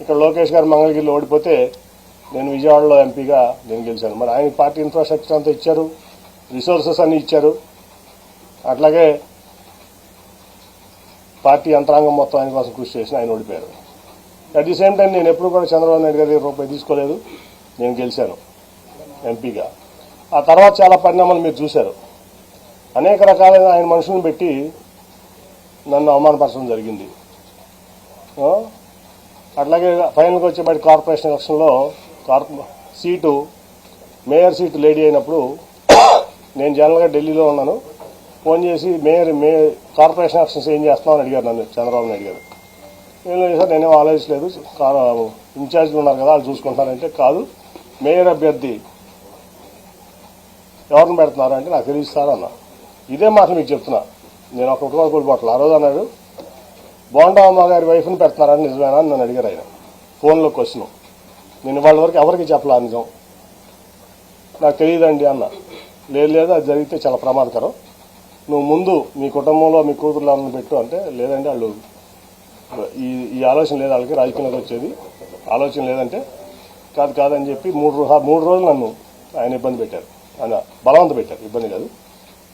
ఇక్కడ లోకేష్ గారు మంగళగిరిలో ఓడిపోతే నేను విజయవాడలో ఎంపీగా నేను గెలిచాను. మరి ఆయన పార్టీ ఇన్ఫ్రాస్ట్రక్చర్ అంతా ఇచ్చారు రిసోర్సెస్ అన్ని ఇచ్చారు. అట్లాగే పార్టీ యంత్రాంగం మొత్తం ఆయన కోసం కృషి చేసిన ఆయన ఓడిపోయారు. అట్ ది సేమ్ టైం నేను ఎప్పుడు కూడా చంద్రబాబు నాయుడు గారి రూపాయి తీసుకోలేదు. నేను గెలిచాను ఎంపీగా. ఆ తర్వాత చాలా పరిణామాలు మీరు చూశారు. అనేక రకాలైన ఆయన మనుషులను పెట్టి నన్ను అవమానపరచడం జరిగింది. అట్లాగే ఫైనల్కి వచ్చేపాటి కార్పొరేషన్ ఎలక్షన్లో కార్పొ సీటు మేయర్ సీటు లేడీ అయినప్పుడు నేను జనరల్గా ఢిల్లీలో ఉన్నాను. ఫోన్ చేసి మేయర్ మే కార్పొరేషన్ ఎలక్షన్స్ ఏం చేస్తున్నావు అని అడిగారు నన్ను చంద్రబాబు నాయుడు గారు. ఏం సార్ నేనేం ఆలోచించలేదు. ఇన్ఛార్జ్లు ఉన్నారు కదా వాళ్ళు చూసుకుంటారంటే కాదు. మేయర్ అభ్యర్థి ఎవరిని పెడుతున్నారు అంటే నాకు తెలియదు సార్ అన్న. ఇదే మాట మీకు చెప్తున్నా. నేను ఒక కుటుంబ కోల్పోవట్లేదు ఆ రోజు అన్నాడు బోండా అమ్మ గారి వైఫ్ని పెడుతున్నారని నిజమేనా అని నన్ను అడిగారు ఆయన. ఫోన్లో క్వశ్చన్. నేను వాళ్ళ వరకు ఎవరికి చెప్పలా నిజం? నాకు తెలియదండి అన్న. లేదు లేదు అది జరిగితే చాలా ప్రమాదకరం. నువ్వు ముందు మీ కుటుంబంలో మీ కూతురులో పెట్టు అంటే లేదండి వాళ్ళు ఈ ఈ ఆలోచన లేదు వాళ్ళకి రాజకీయంలోకి వచ్చేది. ఆలోచన లేదంటే కాదు కాదని చెప్పి మూడు మూడు రోజులు నన్ను ఆయన ఇబ్బంది పెట్టారు. ఆయన బలవంత పెట్టారు. ఇబ్బంది కాదు.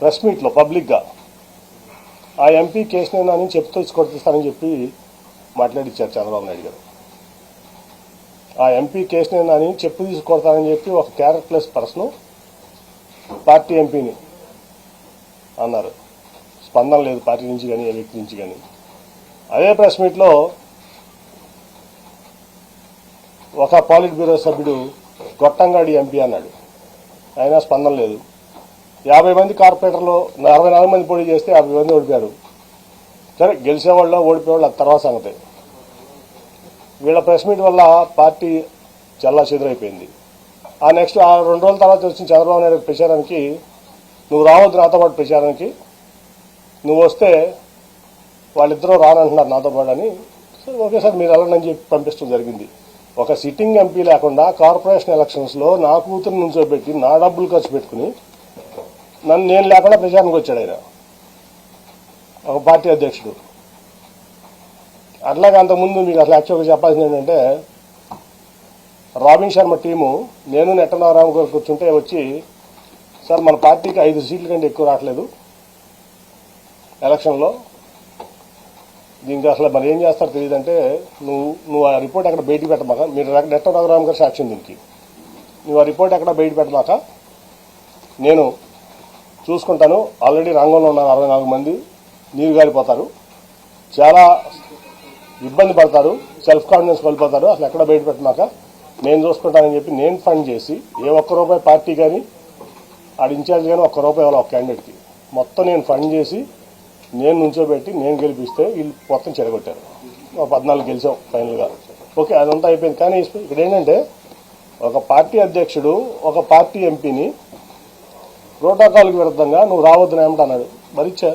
ప్రెస్ మీట్లో పబ్లిక్గా. ఆ ఎంపీ కేసునైనా అని చెప్తూ కొట్టిస్తానని చెప్పి మాట్లాడిచ్చారు చంద్రబాబు నాయుడు గారు. ఆ ఎంపీ కేసునైనా అని చెప్పు తీసుకొడతానని చెప్పి ఒక క్యారెక్టర్లెస్ పర్సన్ పార్టీ ఎంపీని అన్నారు. స్పందన లేదు పార్టీ నుంచి కానీ ఏ వ్యక్తి నుంచి కానీ. అదే ప్రెస్ మీట్లో ఒక పాలిట్ బ్యూరో సభ్యుడు గొట్టంగాడి ఎంపీ అన్నాడు. అయినా స్పందన లేదు. యాభై మంది కార్పొరేటర్లు అరవై నాలుగు మంది పోటీ చేస్తే యాభై మంది ఓడిపోయారు. సరే గెలిచేవాళ్ళు ఓడిపోయేవాళ్ళు తర్వాత సంగతి. వీళ్ళ ప్రెస్ మీట్ వల్ల పార్టీ చల్లా చెదురైపోయింది. ఆ నెక్స్ట్ ఆ రెండు రోజుల తర్వాత వచ్చిన చంద్రబాబు నాయుడు ప్రచారానికి నువ్వు రావద్దు నాతో పాటు ప్రచారానికి నువ్వు వస్తే వాళ్ళిద్దరూ రానంటున్నారు నాతో పాటు అని. సరే ఓకే సార్ మీరు వెళ్ళండి చెప్పి పంపించడం జరిగింది. ఒక సిట్టింగ్ ఎంపీ లేకుండా కార్పొరేషన్ ఎలక్షన్స్లో నా కూతురు నుంచోబెట్టి నా డబ్బులు ఖర్చు పెట్టుకుని నన్ను నేను లేకుండా ప్రచారానికి వచ్చాడు ఆయన. ఒక పార్టీ అధ్యక్షుడు. అట్లాగే అంతకుముందు మీకు అసలు యాక్చువల్గా చెప్పాల్సింది ఏంటంటే రాబిన్ శర్మ టీము నేను నెట్టనారాము గారు కూర్చుంటే వచ్చి సార్ మన పార్టీకి ఐదు సీట్ల కంటే ఎక్కువ రావట్లేదు ఎలక్షన్లో. దీనికి అసలు మరి ఏం చేస్తారో తెలియదంటే నువ్వు నువ్వు ఆ రిపోర్ట్ ఎక్కడ బయటికి పెట్టమాక మీరు నెట్ట గారు సాక్ష్యం దీనికి. నువ్వు ఆ రిపోర్ట్ ఎక్కడ బయట పెట్టమాక నేను చూసుకుంటాను. ఆల్రెడీ రంగంలో ఉన్నారు అరవై నాలుగు మంది. నీరు గారిపోతారు చాలా ఇబ్బంది పడతారు. సెల్ఫ్ కాన్ఫిడెన్స్ కోల్పోతారు అసలు ఎక్కడ బయట పెట్టినాక? నేను చూసుకుంటానని చెప్పి నేను ఫండ్ చేసి ఏ ఒక్క రూపాయి పార్టీ కానీ ఆడ ఇన్ఛార్జ్ కానీ ఒక్క రూపాయి ఇవ్వాలి ఒక క్యాండిడేట్కి మొత్తం నేను ఫండ్ చేసి నేను నుంచోబెట్టి నేను గెలిపిస్తే వీళ్ళు మొత్తం చెడగొట్టారు పద్నాలుగు గెలిచాం ఫైనల్గా ఓకే అదంతా అయిపోయింది. కానీ ఇక్కడ ఏంటంటే ఒక పార్టీ అధ్యక్షుడు ఒక పార్టీ ఎంపీని ప్రోటోకాల్కి విరుద్ధంగా నువ్వు రావద్దు ఏమిటి అన్నాడు మరిచ్చా